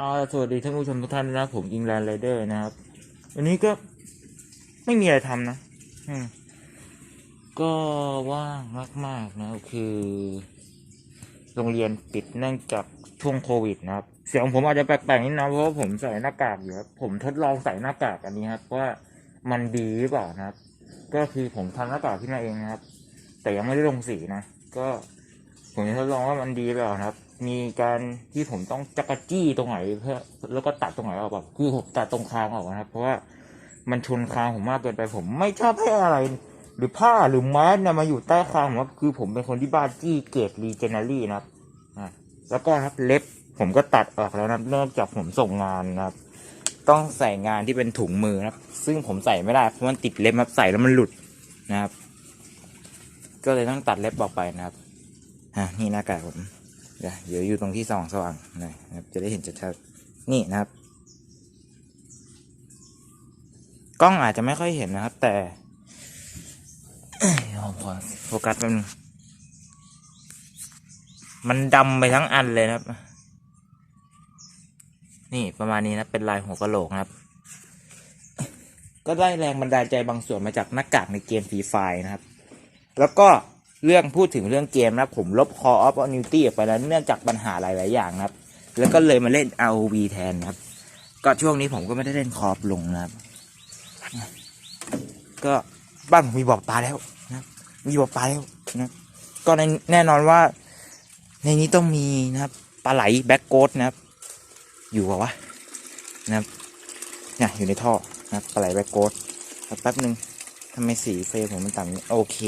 อ่าสวัสดีท่านผู้ชมทุกท่านนะผมอิงแลนด์ไรเดอร์นะครับ วันนี้ก็ไม่มีอะไรทำนะก็ว่างมากๆนะคือ โรงเรียนปิดเนื่องจากช่วงโควิดนะครับ เสียงผมอาจจะแปลกๆนิดนะเพราะว่าผมใส่หน้ากากอยู่ครับผมทดลองใส่หน้ากากอันนี้ครับ ว่ามันดีหรือเปล่านะครับ ก็คือผมทำหน้ากากขึ้นมาเองนะครับ แต่ยังไม่ได้ลงสีนะก็ ผมจะทดลองว่ามันดีหรือเปล่านะครับ มีการที่ผมต้องจักรจี้ตรงไหนเพื่อแล้วก็ตัดตรงไหนออกแบบคือผมตัดตรงคางออกนะครับ เพราะว่ามันชนคางผมมากเกินไป ผมไม่ชอบให้อะไร หรือผ้าหรือแมสเนี่ยมาอยู่ใต้คางผมว่าคือผมเป็นคนที่บ้าจี้เกรดรีเจนารี่นะครับอะแล้วก็ครับเล็บผมก็ตัดออกแล้วนะเนื่องจากผมส่งงานนะครับ ต้องใส่งานที่เป็นถุงมือนะครับ ซึ่งผมใส่ไม่ได้เพราะมันติดเล็บครับใส่แล้วมันหลุดนะครับ ก็เลยต้องตัดเล็บออกไปนะครับอะนี่หน้ากากผม เดี๋ยวเดี๋ยวอยู่ตรงที่สว่างสว่างหน่อยนะครับ จะได้เห็นชัดๆนี่นะครับ กล้องอาจจะไม่ค่อยเห็นนะครับ แต่ผมขอโฟกัสแป๊บนึงมันดำไปทั้งอันเลยนะครับ นี่ประมาณนี้นะเป็นลายหัวกะโหลกนะครับ ก็ได้แรงบันดาลใจบางส่วนมาจากหน้ากากในเกมฟรีไฟนะครับ แล้วก็ เรื่องพูดถึงเรื่องเกมนะครับผมลบ Call of Duty ออกไปแล้วเนื่องจากปัญหาหลาย ๆ อย่างนะครับ แล้วก็เลยมาเล่น ROV แทนนะครับ ก็ช่วงนี้ผมก็ไม่ได้เล่นคอฟลงนะครับ ก็บ้านผมมีบ่อปลาแล้วนะมีบ่อปลาแล้วนะก็ในแน่นอนว่า ในนี้ต้องมีนะครับปลาไหลแบ็กโกดนะครับ อยู่ปล่าวะนะครับเนี่ยอยู่ในท่อนะปลาไหลแบ็กโกดแป๊บนึงทำไมสีเฟรมผมมันต่ำอย่างนี้โอเค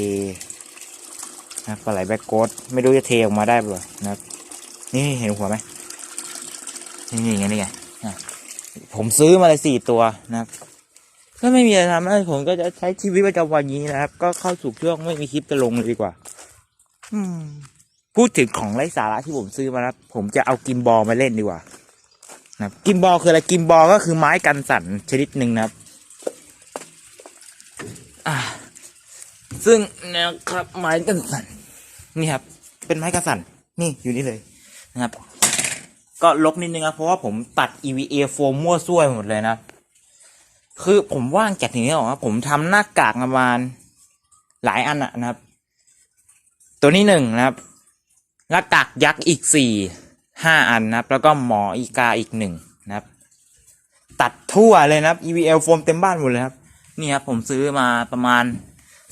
นะปลาไหลแบ็กโกดไม่รู้จะเทออกมาได้เปล่านะครับ นี่เห็นหัวไหมนี่ไงนี่ไงผมซื้อมาเลยสี่ตัวนะครับก็ไม่มีอะไรทำนะผมก็จะใช้ชีวิตประจำวันนี้นะครับ ก็เข้าสู่ช่วงไม่มีคลิปจะลงเลยดีกว่า อืม พูดถึงของไร้สาระที่ผมซื้อมานะผมจะเอากิมบอลมาเล่นดีกว่านะกิมบอลคืออะไรกิมบอลก็คือไม้กันสั่นชนิดหนึ่งนะครับ อ่า ซึ่งนะครับไม้กันสันนี่ครับ เป็นไม้กันสันนี่อยู่นี่เลยนะครับ ก็ลบนิดนึงครับเพราะว่าผมตัด EVA โฟมมั่วซั่วหมดเลยนะ คือผมว่างจากนี้ออกครับผมทำหน้ากากประมาณหลายอันอะนะครับ ตัวนี้หนึ่งนะครับหน้ากากยักษ์อีกสี่ห้าอันนะครับ แล้วก็หมออีกาอีกหนึ่งนะครับ ตัดทั่วเลยนะครับ EVL โฟมเต็มบ้านหมดเลยครับ นี่ครับผมซื้อมาประมาณ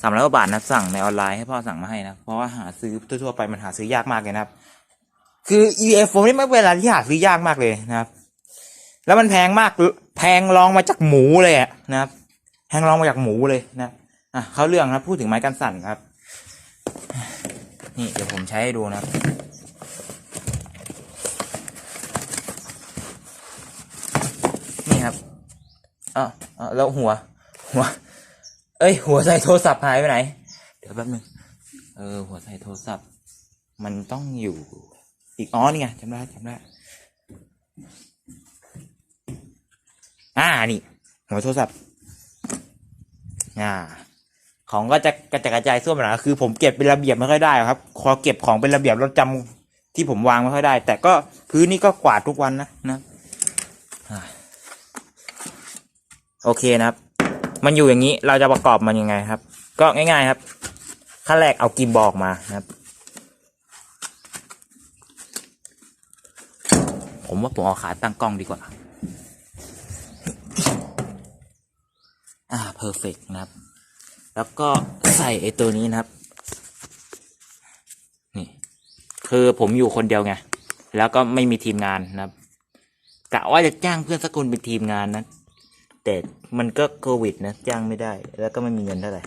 สามร้อยกว่าบาทนะสั่งในออนไลน์ให้พ่อสั่งมาให้นะ เพราะว่าหาซื้อทั่วๆไปมันหาซื้อยากมากเลยนะครับ คือ EVL โฟมนี่ไม่เป็นไรที่หาซื้อยากมากเลยนะครับ แล้วมันแพงมากแพงรองมาจากหมูเลยนะครับแพงรองมาจากหมูเลยนะอะเขาเรื่องนะครับพูดถึงไม้กันสั่นครับ นี่เดี๋ยวผมใช้ให้ดูนะครับนี่ครับออเออแล้วหัวหัว เอ้ย หัวใส่โทรศัพท์หายไปไหน เดี๋ยวแป๊บนึง เออ หัวใส่โทรศัพท์ มันต้องอยู่ อีกอ๋อนี่ไงจำได้จำได้ อ่า นี่ หัวโทรศัพท์ อ่า ของก็จะกระจายกระจายส่วนหนะคือ ผมเก็บเป็นระเบียบไม่ค่อยได้ครับพอเก็บของเป็นระเบียบเราจำที่ผมวางไม่ค่อยได้ แต่ก็พื้นนี่ก็กวาดทุกวันนะนะ โอเคนะครับ มันอยู่อย่างนี้เราจะประกอบมันยังไงครับ ก็ง่าย ๆครับขั้นแรกเอากิมบอกมาครับ ผมว่าผมเอาขาตั้งกล้องดีกว่าอ่าเพอร์เฟกนะครับ แล้วก็ใส่ไอ้ตัวนี้นะครับ นี่ คือผมอยู่คนเดียวไง แล้วก็ไม่มีทีมงานนะครับกะว่าจะจ้างเพื่อนสักคนเป็นทีมงานนะ แต่มันก็โควิดนะจ้างไม่ได้ แล้วก็ไม่มีเงินเท่าไหร่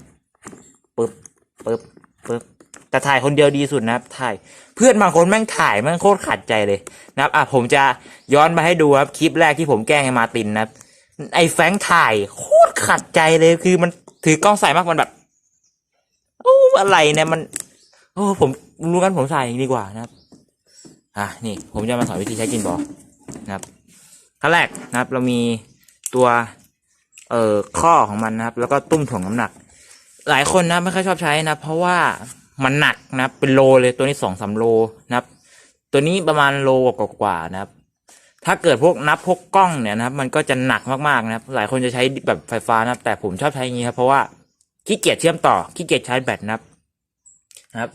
ปึ๊บปึ๊บปึ๊บแต่ถ่ายคนเดียวดีสุดนะครับถ่ายเพื่อนบางคนแม่งถ่ายแม่งโคตรขัดใจเลยนะครับอะผมจะย้อนมาให้ดูครับคลิปแรกที่ผมแกล้งไอ้มาตินนะครับไอ้แฟงถ่ายโคตรขัดใจเลยคือมันถือกล้องใส่มากมันแบบโอ้อะไรเนี่ยมัน โอ้ผมรู้กันผมใส่เองดีกว่านะครับ อะนี่ ผมจะมาสอนวิธีใช้กินบอลนะครับขั้นแรกนะครับ เรามีตัว เอ่อข้อของมันนะครับ แล้วก็ตุ้มถ่วงน้ำหนัก หลายคนนะไม่ค่อยชอบใช้นะ เพราะว่ามันหนักนะเป็นโลเลยตัวนี้สองสามโลนะครับ ตัวนี้ประมาณโลกว่าๆนะครับ ถ้าเกิดพวกนับพวกกล้องเนี่ยนะครับ มันก็จะหนักมากๆนะครับ หลายคนจะใช้แบบไฟฟ้านะครับ แต่ผมชอบใช้อย่างนี้ครับเพราะว่าขี้เกียจเชื่อมต่อขี้เกียจใช้แบตนะครับนะครับ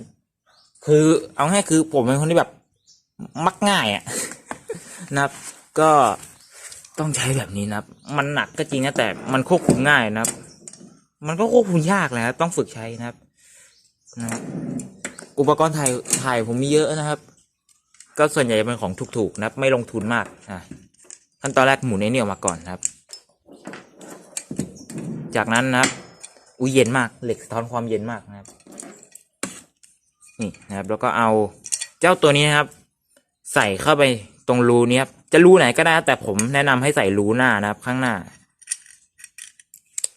คือเอาง่ายคือผมเป็นคนที่แบบมักง่ายอะนะครับ ก็ ต้องใช้แบบนี้นะครับ มันหนักก็จริงนะแต่มันควบคุมง่ายนะครับ มันก็ควบคุมยากแหละครับ ต้องฝึกใช้นะครับนะอุปกรณ์ถ่ายถ่ายผมมีเยอะนะครับ ก็ส่วนใหญ่เป็นของถูกๆนะครับ ไม่ลงทุนมากอะขั้นตอนแรกหมุนไอ้นี่ออกมาก่อนครับ จากนั้นนะครับ อุ้ยเย็นมากเหล็กสะท้อนความเย็นมากนะครับ นี่นะครับ แล้วก็เอาเจ้าตัวนี้นะครับ ใส่เข้าไป ตรงรูนี้ครับจะรูไหนก็ได้ แต่ผมแนะนำให้ใส่รูหน้านะครับ ข้างหน้า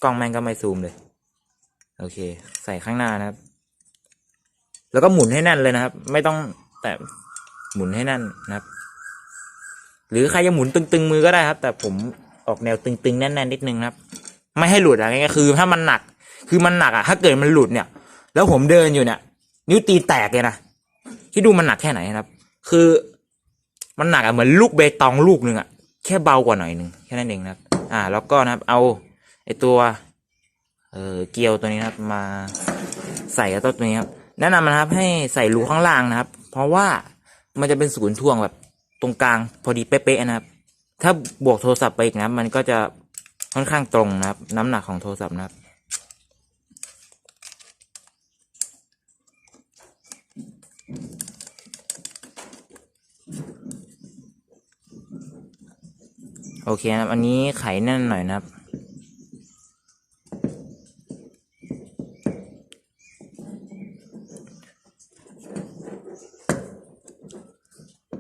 กล้องแม่งก็ไม่ซูมเลย โอเค ใส่ข้างหน้านะครับ แล้วก็หมุนให้แน่นเลยนะครับ ไม่ต้องแต่หมุนให้แน่นนะครับ หรือใครจะหมุนตึงๆมือก็ได้ครับ แต่ผมออกแนวตึงๆแน่นๆนิดนึงครับ ไม่ให้หลุดอะไรเงี้ยคือ ถ้ามันหนัก คือมันหนักอะถ้าเกิดมันหลุดเนี่ย แล้วผมเดินอยู่เนี่ย นิ้วตีแตกเลยนะคิดดูมันหนักแค่ไหนนะครับ คือ มันหนักอะเหมือนลูกเบตองลูกหนึ่งอะแค่เบากว่าหน่อยหนึ่งแค่นั้นเองนะครับ อ่า แล้วก็นะครับเอาไอตัวเออเกลียวตัวนี้นะครับมาใส่กับตัวนี้ครับแนะนำนะครับให้ใส่รูข้างล่างนะครับ เพราะว่ามันจะเป็นศูนย์ถ่วงแบบตรงกลางพอดีเป๊ะๆนะครับ ถ้าบวกโทรศัพท์ไปอีกนะมันก็จะค่อนข้างตรงนะครับ น้ำหนักของโทรศัพท์นะครับ โอเคครับ อันนี้ไขแน่นหน่อยนะครับ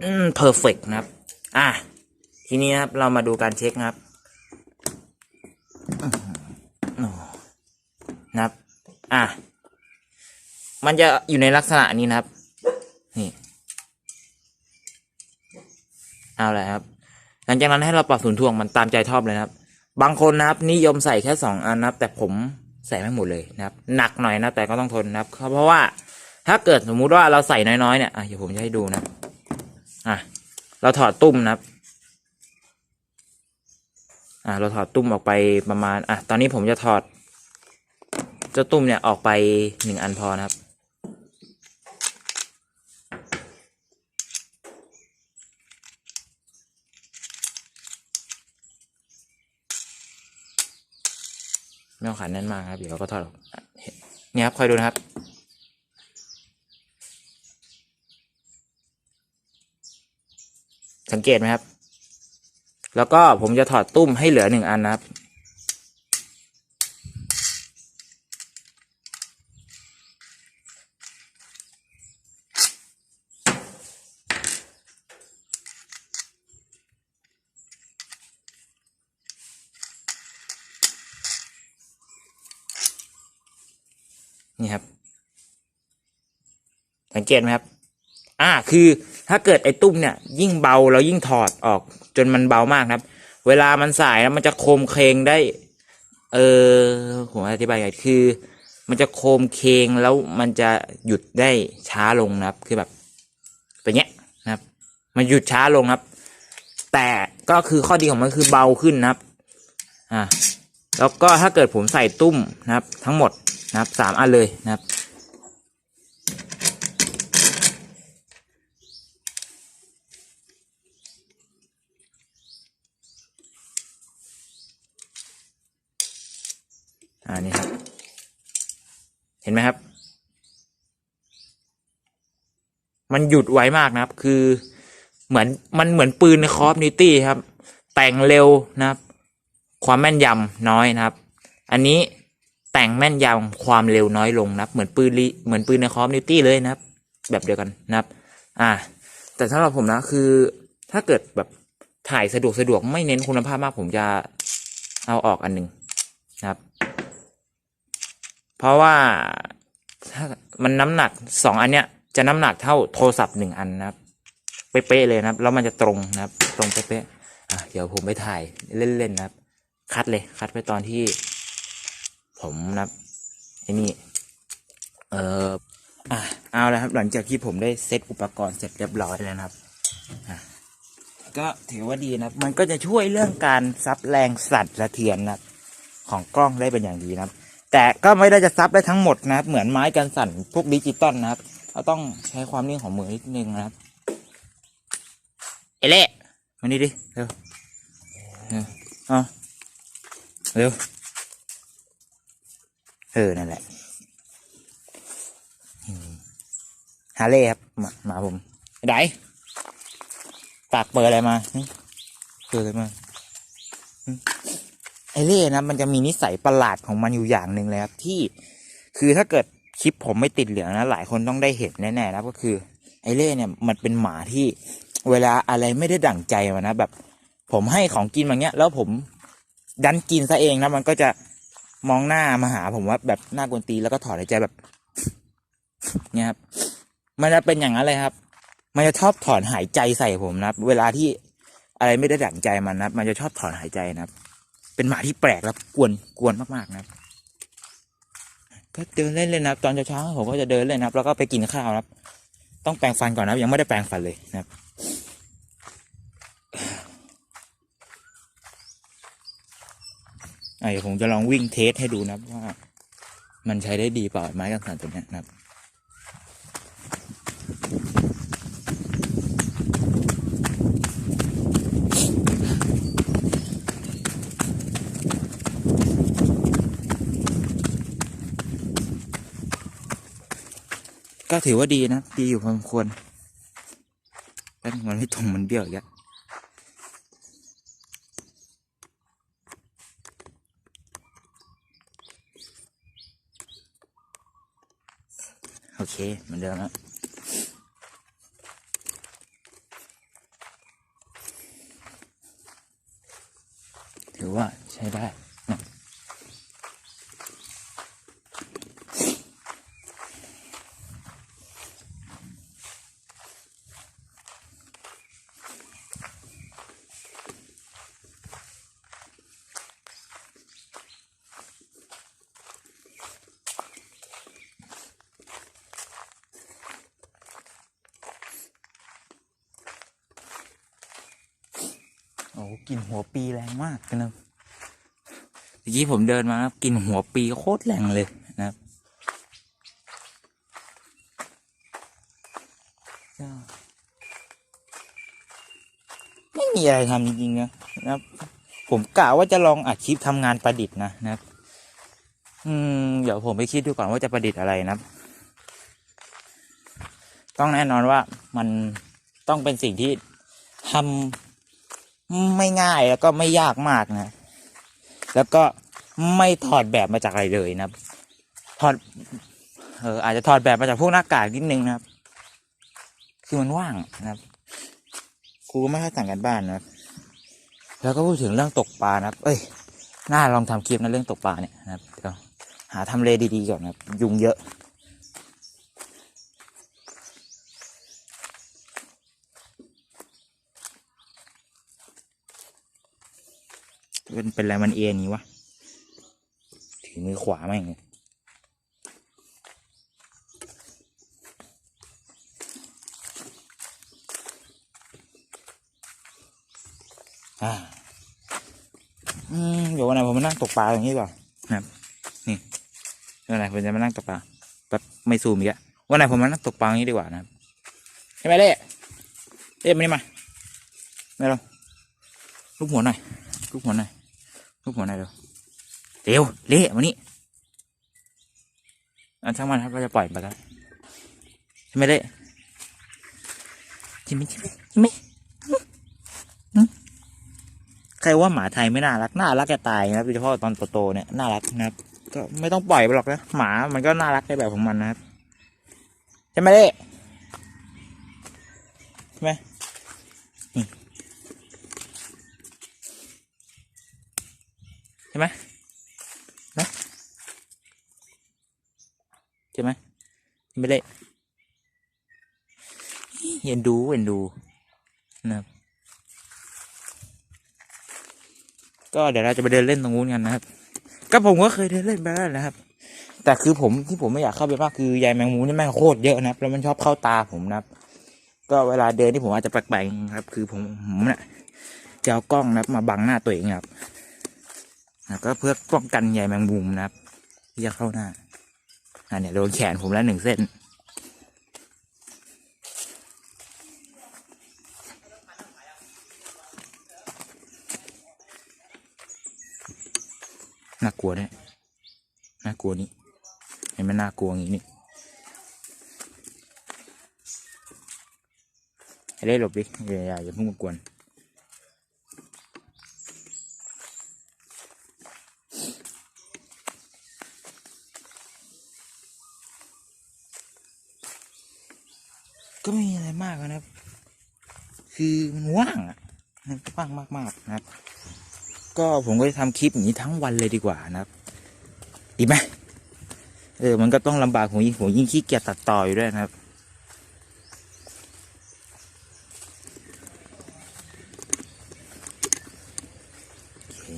อืมเพอร์เฟกนะครับ อะ ทีนี้นะครับ เรามาดูการเช็คนะครับนะครับ อะ มันจะอยู่ในลักษณะนี้นะครับ นี่ เอาเลยครับ ลังจากนั้นให้เราปรับศูนย์ถ่วงมันตามใจชอบเลยนะครับ บางคนนะครับนิยมใส่แค่สองอันนะครับ แต่ผมใส่ไม่หมดเลยนะครับ หนักหน่อยนะแต่ก็ต้องทนนะครับ เพราะว่าถ้าเกิดสมมุติว่าเราใส่น้อยๆเนี่ยอะเดี๋ยวผมจะให้ดูนะอะเราถอดตุ้มนะครับอะเราถอดตุ้มออกไปประมาณอะตอนนี้ผมจะถอดเจ้าตุ้มเนี่ยออกไปหนึ่งอันพอนะครับ ไม่ต้องขันแน่นมากครับเดี๋ยวเราก็ถอดออกเนี่ยครับคอยดูนะครับ สังเกตไหมครับ แล้วก็ผมจะถอดตุ้มให้เหลือหนึ่งอันนะครับ นี่ครับ สังเกตไหมครับ อ่าคือถ้าเกิดไอ้ตุ้มเนี่ย ยิ่งเบาเรายิ่งถอดออก จนมันเบามากครับ เวลามันสายแล้วมันจะโคมเคงได้ เออผมอธิบายไงคือ มันจะโคมเคงแล้วมันจะหยุดได้ช้าลงนะครับ คือแบบเป็นเงี้ยนะครับ มันหยุดช้าลงครับ แต่ก็คือข้อดีของมันคือเบาขึ้นนะครับ อ่า แล้วก็ถ้าเกิดผมใส่ตุ้มนะครับ ทั้งหมดนะครับสามอันเลยนะครับอ่านี่ครับ เห็นไหมครับ มันหยุดไวมากนะครับ คือเหมือนมันเหมือนปืนในคอฟนิตี้ครับ แต่งเร็วนะครับ ความแม่นยำน้อยนะครับ อันนี้แต่งแม่นยำความเร็วน้อยลงนะครับ เหมือนปืนเหมือนปืนในคอฟนิวตี้เลยนะครับ แบบเดียวกันนะครับ อ่า แต่สำหรับผมนะคือถ้าเกิดแบบถ่ายสะดวกสะดวกไม่เน้นคุณภาพมากผมจะเอาออกอันหนึ่งนะครับ เพราะว่าถ้ามันน้ำหนักสองอันเนี้ยจะน้ำหนักเท่าโทรศัพท์หนึ่งอันนะครับ เป๊ะๆเลยนะครับ แล้วมันจะตรงนะครับ ตรงเป๊ะๆอะเดี๋ยวผมไปถ่ายเล่นๆนะครับ คัดเลย คัดไปตอนที่ ผมนับไอ้นี่เอออะเอาแล้วครับ หลังจากที่ผมได้เซตอุปกรณ์เสร็จเรียบร้อยแล้วนะครับก็ถือว่าดีนะมันก็จะช่วยเรื่องการซับแรงสั่นสะเทือนนะของกล้องได้เป็นอย่างดีนะครับ แต่ก็ไม่ได้จะซับได้ทั้งหมดนะครับ เหมือนไม้กันสั่นพวกดิจิตอลนะครับ เราต้องใช้ความนิ่งของมือนิดนึงนะครับ เอเล่มานี่ดิ เร็วเร็วเอะ เร็ว เออ นั่นแหละ ฮาเล่ครับมามาผมไดปากเปิดอะไรมาเปิดอะไรมา ไอเล่นะ มันจะมีนิสัยประหลาดของมันอยู่อย่างหนึ่งเลยครับ ที่ คือถ้าเกิดคลิปผมไม่ติดเหลืองนะ หลายคนต้องได้เห็นแน่ๆนะก็คือ ไอเล่เนี่ย มันเป็นหมาที่ เวลาอะไรไม่ได้ดั่งใจมันนะแบบ ผมให้ของกินมาเงี้ย แล้วผม ดันกินซะเองนะมันก็จะมองหน้ามาหาผมว่าแบบหน้ากวนตีแล้วก็ถอดหายใจแบบ เนี่ยครับ มันจะเป็นอย่างนั้นเลยครับ มันจะชอบถอนหายใจใส่ผมนะครับเวลาที่อะไรไม่ได้ดั่งใจมันนะครับมันจะชอบถอนหายใจนะครับเป็นหมาที่แปลกแล้วกวนกวนมากๆนะครับก็เดินเล่นเลยนะครับตอนเช้าๆผมก็จะเดินเล่นนะครับแล้วก็ไปกินข้าวนะครับต้องแปรงฟันก่อนนะยังไม่ได้แปรงฟันเลยนะครับ อะเดี๋ยวผมจะลองวิ่งเทสให้ดูนะว่า มันใช้ได้ดีเปล่าไม้กันสั่นตัวนี้นะครับก็ถือว่าดีนะ ดีอยู่พอสมควรแต่มันไม่ตรงมันเบี้ยวอีกแล้วโอ เคเหมือนเดิมแล้วถือว่าใช้ได้ กลิ่นหัวปีแรงมากนะเมื่อกี้ผมเดินมาครับกลิ่นหัวปีโคตรแรงเลยนะครับไม่มีอะไรทำจริงๆนะนะครับ ผมกะว่าจะลองอัดคลิปทำงานประดิษฐ์นะนะครับ อืมเดี๋ยวผมไปคิดดูก่อนว่าจะประดิษฐ์อะไรนะครับ ต้องแน่นอนว่ามันต้องเป็นสิ่งที่ทำ ไม่ง่ายแล้วก็ไม่ยากมากนะ แล้วก็ไม่ถอดแบบมาจากอะไรเลยนะถอดเอออาจจะถอดแบบมาจากพวกหน้ากากนิดนึงนะครับ คือมันว่างนะครับ ครูก็ไม่ให้สั่งกันบ้านนะครับแล้วก็พูดถึงเรื่องตกปลานะครับ เอ้ยน่าลองทำคลิปนะเรื่องตกปลาเนี่ยนะครับเดี๋ยวหาทำเลดีๆก่อนนะครับ ยุงเยอะ เป็นเป็นอะไรมันเอ็นอย่างนี้วะ ถือมือขวาแม่งเลยอ่าอืมเดี๋ยววันไหนผมมานั่งตกปลาอย่างนี้ดีกว่อนนะครับ นี่เดี๋ยววันไหนผมจะมานั่งตกปลาแบบไม่ซูมอีกอะวันไหนผมมานั่งตกปลาอย่างนี้ดีกว่านะครับใช่ไหมเล่เล่มานี่มาไม่หรอกลูกหัวหน่อยลูกหัวหน่อย ลูกหัวหน่อยเร็วเร็วเละมานี่อันช่างมันครับเราจะปล่อยไปแล้วใช่ไหมเละใช่ไหมใช่ไหมใช่ไหมใครว่าหมาไทยไม่น่ารักน่ารักแกตายนะครับโดยเฉพาะตอนโตๆเนี่ยน่ารักนะครับ ก็ไม่ต้องปล่อยไปหรอกนะหมามันก็น่ารักในแบบของมันนะครับใช่ไหมเละใช่ไหม ใช่ ไหมนะใช่ไหมไม่ได้เห็นดูเห็นดูนะครับก็เดี๋ยวเราจะไปเดินเล่นตรงนู้นกันนะครับ ก็ผมก็เคยเดินเล่นไปแล้วนะครับ แต่คือผมที่ผมไม่อยากเข้าไปมากคือยายแมงมุมนี่แม่งโคตรเยอะนะครับ แล้วมันชอบเข้าตาผมนะครับ ก็เวลาเดินที่ผมอาจจะแปลกๆครับ คือผมผมเนี่ยจะเอากล้องนะครับมาบังหน้าตัวเองครับ แล้วก็เพื่อป้องกันใยแมงมุมนะครับ ที่จะเข้าหน้าอ่าเนี่ยโดนแขนผมแล้วหนึ่งเส้น น่ากลัวเนี่ยน่ากลัวนี่เห็นไหมน่ากลัวอย่างนี้นี่ให้ได้หลบดิอย่าอย่าอย่าเพิ่งมากวนก็ไม่มีอะไรมากนะครับ คือมันว่างอะ มางมากๆนะครับ ก็ผมก็จะทำคลิปอย่างนี้ทั้งวันเลยดีกว่านะครับ ดีไหมเออมันก็ต้องลำบากผมยิ่งผมยิ่งขี้เกียจตัดต่ออยู่ด้วยนะครับ โอเค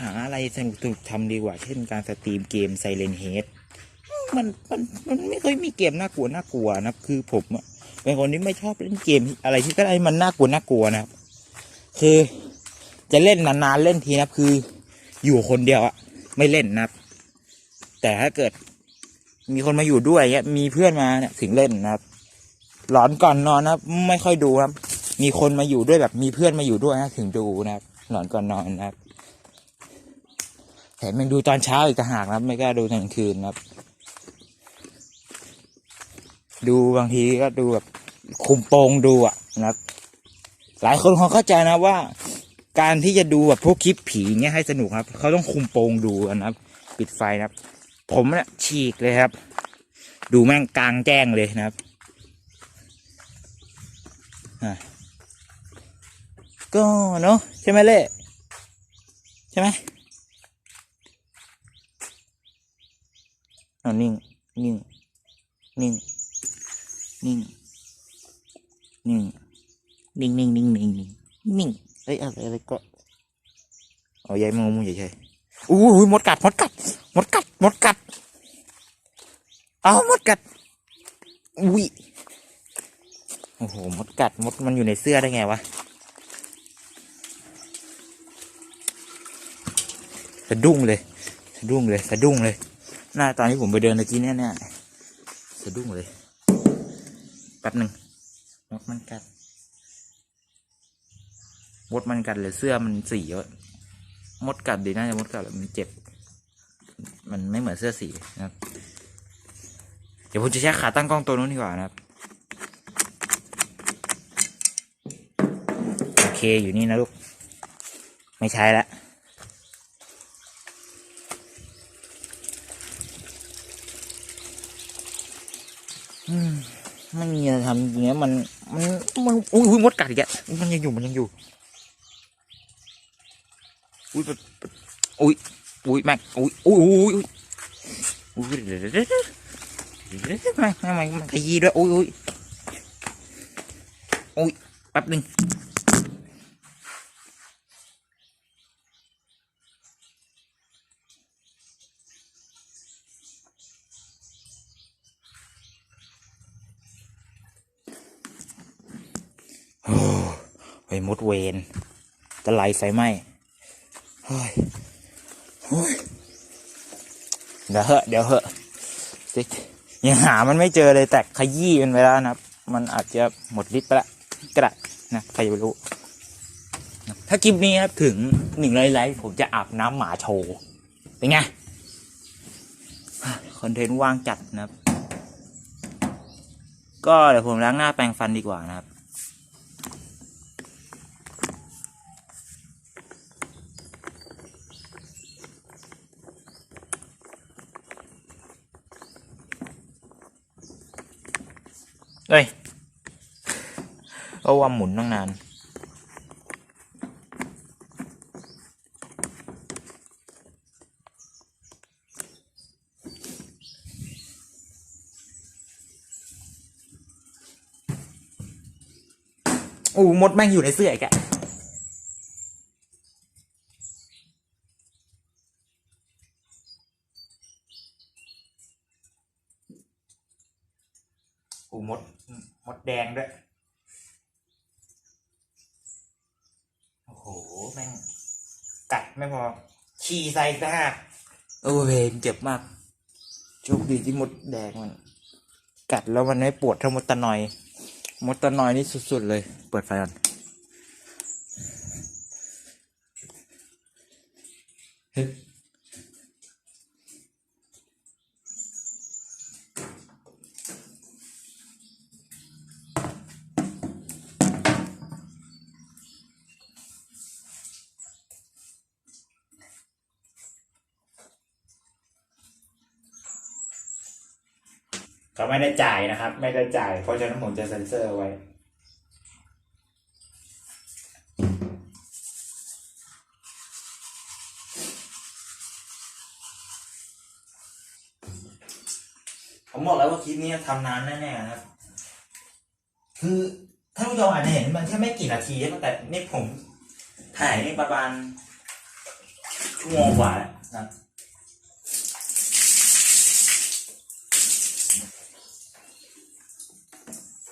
หาอะไร สนุกทำดีกว่า เช่นการสตรีมเกม Silent Head มันมันมันไม่เคยมีเกมน่ากลัวน่ากลัวนะครับคือผมอะเป็นคนที่ไม่ชอบเล่นเกมอะไรที่ก็ได้มันน่ากลัวน่ากลัวนะครับ คือจะเล่นนานๆเล่นทีนะครับคือ อยู่คนเดียวอะไม่เล่นนะครับแต่ถ้าเกิด มีคนมาอยู่ด้วยเงี้ยมีเพื่อนมาเนี่ยถึงเล่นนะครับหลอนก่อนนอนนะไม่ค่อยดูครับ มีคนมาอยู่ด้วยแบบมีเพื่อนมาอยู่ด้วยนะถึงดูนะครับหลอนก่อนนอนนะครับ แถมยังดูตอนเช้าอีกต่างหากนะครับ ไม่กล้าดูตอนกลางคืนนะครับ ดูบางทีก็ดูแบบคุมโปงดูอะนะครับ หลายคนเขาเข้าใจนะว่า การที่จะดูแบบพวกคลิปผีเงี้ยให้สนุกครับ เขาต้องคุมโปงดูนะครับ ปิดไฟนะครับ ผมเนี่ยฉีกเลยครับ ดูแม่งกลางแจ้งเลยนะครับก็เนาะใช่ไหมเล่ใช่ไหม เอานิ่ง นิ่ง นิ่ง นิ่ง นิ่ง นิ่ง นิ่ง นิ่ง นิ่ง นิ่งนิ่งเอ้ยอะไรอะไรก็เอาใยแมงมุมใหญ่ๆอู้หมดกัด มดกัด มดกัด มดกัด เอามดกัด อุ้ย โอ้โห มดกัด มดมันอยู่ในเสื้อได้ไงวะสะดุ้งเลย สะดุ้งเลย สะดุ้งเลย หน้าตอนที่ผมไปเดินตะกี้เนี่ยเนี่ยสะดุ้งเลยแป๊บหนึ่งมดมันกัดมดมันกัดหรือเสื้อมันสีเยอะมดกัดดีน่าจะมดกัดมันเจ็บ มันไม่เหมือนเสื้อสีนะครับ เดี๋ยวผมจะใช้ขาตั้งกล้องตัวนู้นดีกว่านะครับ โอเคอยู่นี่นะลูก ไม่ใช้ละ ไม่มีอะไรทำอย่างเงี้ยมันมันมันอุ้ยอุ้ยมดกัดอีกแล้วมันยังอยู่มันยังอยู่ อุ้ยแบบอุ้ยอุ้ยแม็กอุ้ยอุ้ยอุ้ยอุ้ยอุ้ยเดี๋ยวเดี๋ยวเดี๋ยวเดี๋ยวเดี๋ยวแม่งแม่งแม่งมันขยี้ด้วยอุ้ยอุ้ยอุ้ยแป๊บหนึ่ง มดเวนตะไลไฟไหม้เฮ้ยโอ้ยเดี๋ยวเหอะเดี๋ยวเหอะสิยังหามันไม่เจอเลยแต่ขยี้มันไปแล้วนะครับ มันอาจจะหมดฤทธิ์ไปละก็ได้นะใครจะรู้ ถ้าคลิปนี้ครับถึงหนึ่งไลค์ผมจะอาบน้ำหมาโชว์เป็นไงคอนเทนต์ว่างจัดนะครับ ก็เดี๋ยวผมล้างหน้าแปรงฟันดีกว่านะครับ เอ้ยเอาว่าหมุนตั้งนาน อู้มดแม่งอยู่ในเสื้ออีกอะ อูมด มดแดงด้วย โอ้โห แม่ง กัดไม่พอ ฉี่ใส่ตาโอ้เวนเจ็บมาก โชคดีที่มดแดงมัน กัดแล้วมันไม่ปวดเท่ามดตะนอย มดตะนอยนี่สุดๆเลย เปิดไฟก่อนเฮ้ ไม่ได้จ่ายนะครับ ไม่ได้จ่าย เพราะฉะนั้นผมจะเซ็นเซอร์ไว้ ผมบอกแล้วว่าคลิปนี้ทำนานแน่ๆนะครับ คือท่านผู้ชมอาจจะเห็นมันแค่ไม่กี่นาทีแต่นี่ผมถ่ายนี่ประมาณชั่วโมงกว่าแล้วนะครับ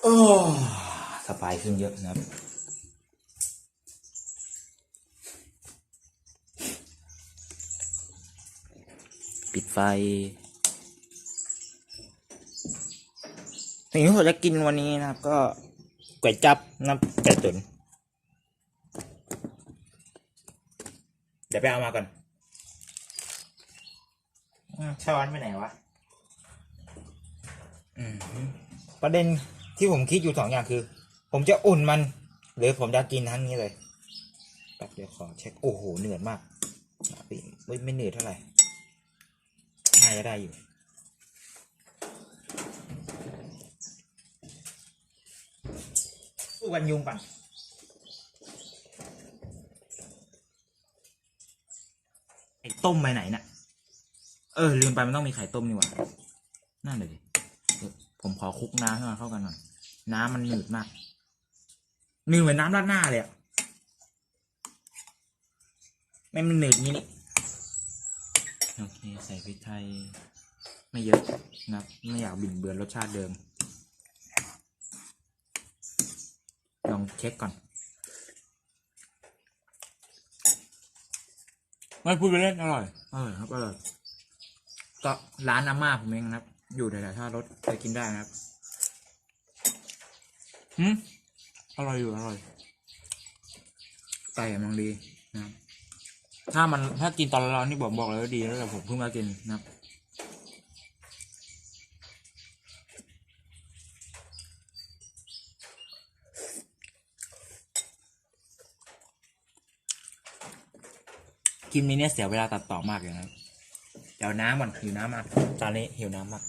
โอ้สบายขึ้นเยอะนะครับ ปิดไฟสิ่งที่ผมจะกินวันนี้นะครับ ก็ก๋วยจับน้ำไก่ตุ๋นเดี๋ยวไปเอามาก่อนอ้าวช้อนไปไหนวะอืมประเด็น ที่ผมคิดอยู่สองอย่างคือ ผมจะอุ่นมัน หรือผมจะกินทั้งนี้เลยแป๊บเดี๋ยวขอเช็คโอ้โหเหนื่อยมากไม่ไม่เหนื่อยเท่าไหร่น่าจะได้อยู่สู้กันยุงก่อนไอ้ต้มไปไหนน่ะ เออลืมไปมันต้องมีไข่ต้มนี่หว่านั่นเลยดิ ผมขอคลุกน้ำให้มันเข้ากันหน่อย น้ำมันหนืดมากหนืดเหมือนน้ำราดหน้าเลยอะไม่มันหนืดงี้นี่โอเคใส่พริกไทย ไม่เยอะนะครับ ไม่อยากบิดเบือนรสชาติเดิม ลองเช็คก่อนไม่พูดไปเล่นอร่อยอร่อยครับอร่อยก็ร้านอาม่าผมเองนะครับ อยู่แถวๆท่ารถไปกินได้นะครับหืมอร่อยอยู่อร่อยไก่กำลังดีนะครับถ้ามันถ้ากินตอนร้อนๆนี่บอกบอกเลยว่าดีแล้วแต่ผมเพิ่งมากินนะครับคลิปนี้เนี่ยเสียเวลาตัดต่อมากเลยนะครับเดี๋ยวน้ำก่อนหิวน้ำมากตอนนี้หิวน้ำมาก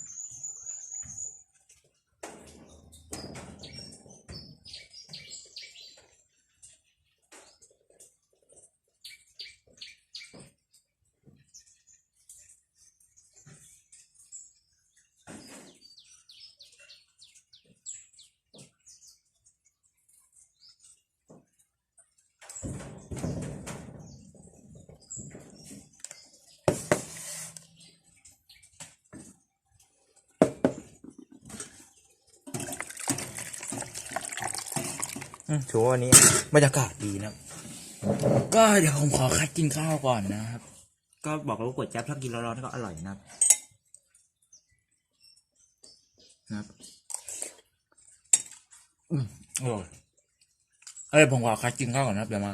ถือว่าวันนี้บรรยากาศดีนะครับก็เดี๋ยวผมขอคัดกินข้าวก่อนนะครับ ก็บอกแล้วว่าก๋วยจั๊บถ้ากินร้อนๆก็อร่อยนะครับนะครับอืมอร่อยเอ้ยผมขอคัดกินข้าวก่อนนะครับเดี๋ยวมา